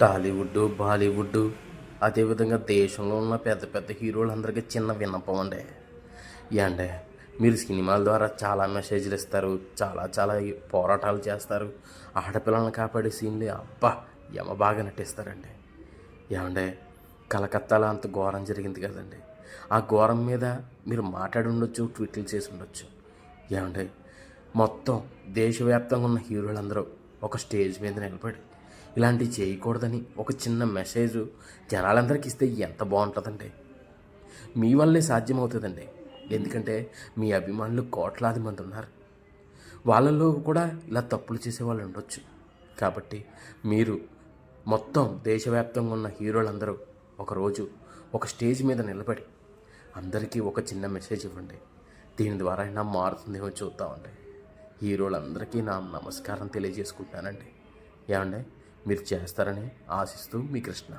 టాలీవుడ్ బాలీవుడ్ అదేవిధంగా దేశంలో ఉన్న పెద్ద పెద్ద హీరోలందరికీ చిన్న విన్నపం అండి. ఏండే మీరు సినిమాల ద్వారా చాలా మెసేజ్లు ఇస్తారు చాలా చాలా పోరాటాలు చేస్తారు ఆడపిల్లల్ని కాపాడే సీన్లు అబ్బా యమ బాగా నటిస్తారండి. ఏమండే కలకత్తాలో అంత ఘోరం జరిగింది కదండి. ఆ ఘోరం మీద మీరు మాట్లాడి ఉండొచ్చు ట్వీట్లు చేసి ఉండొచ్చు. ఏమండే మొత్తం దేశవ్యాప్తంగా ఉన్న హీరోలందరూ ఒక స్టేజ్ మీద నిలబడి ఇలాంటివి చేయకూడదని ఒక చిన్న మెసేజ్ జనాలందరికీ ఇస్తే ఎంత బాగుంటుందండి మీ వల్లే సాధ్యమవుతుందండి. ఎందుకంటే మీ అభిమానులు కోట్లాది మంది ఉన్నారు. వాళ్ళలో కూడా ఇలా తప్పులు చేసే వాళ్ళు ఉండొచ్చు. కాబట్టి మీరు మొత్తం దేశవ్యాప్తంగా ఉన్న హీరోలందరూ ఒకరోజు ఒక స్టేజ్ మీద నిలబడి అందరికీ ఒక చిన్న మెసేజ్ ఇవ్వండి. దీని ద్వారా అయినా మారుతుందేమో చూద్దామండి. హీరోలందరికీ నా నమస్కారం తెలియజేసుకుంటానండి. ఏమండి? మీరు చేస్తారని ఆశిస్తూ మీ కృష్ణ.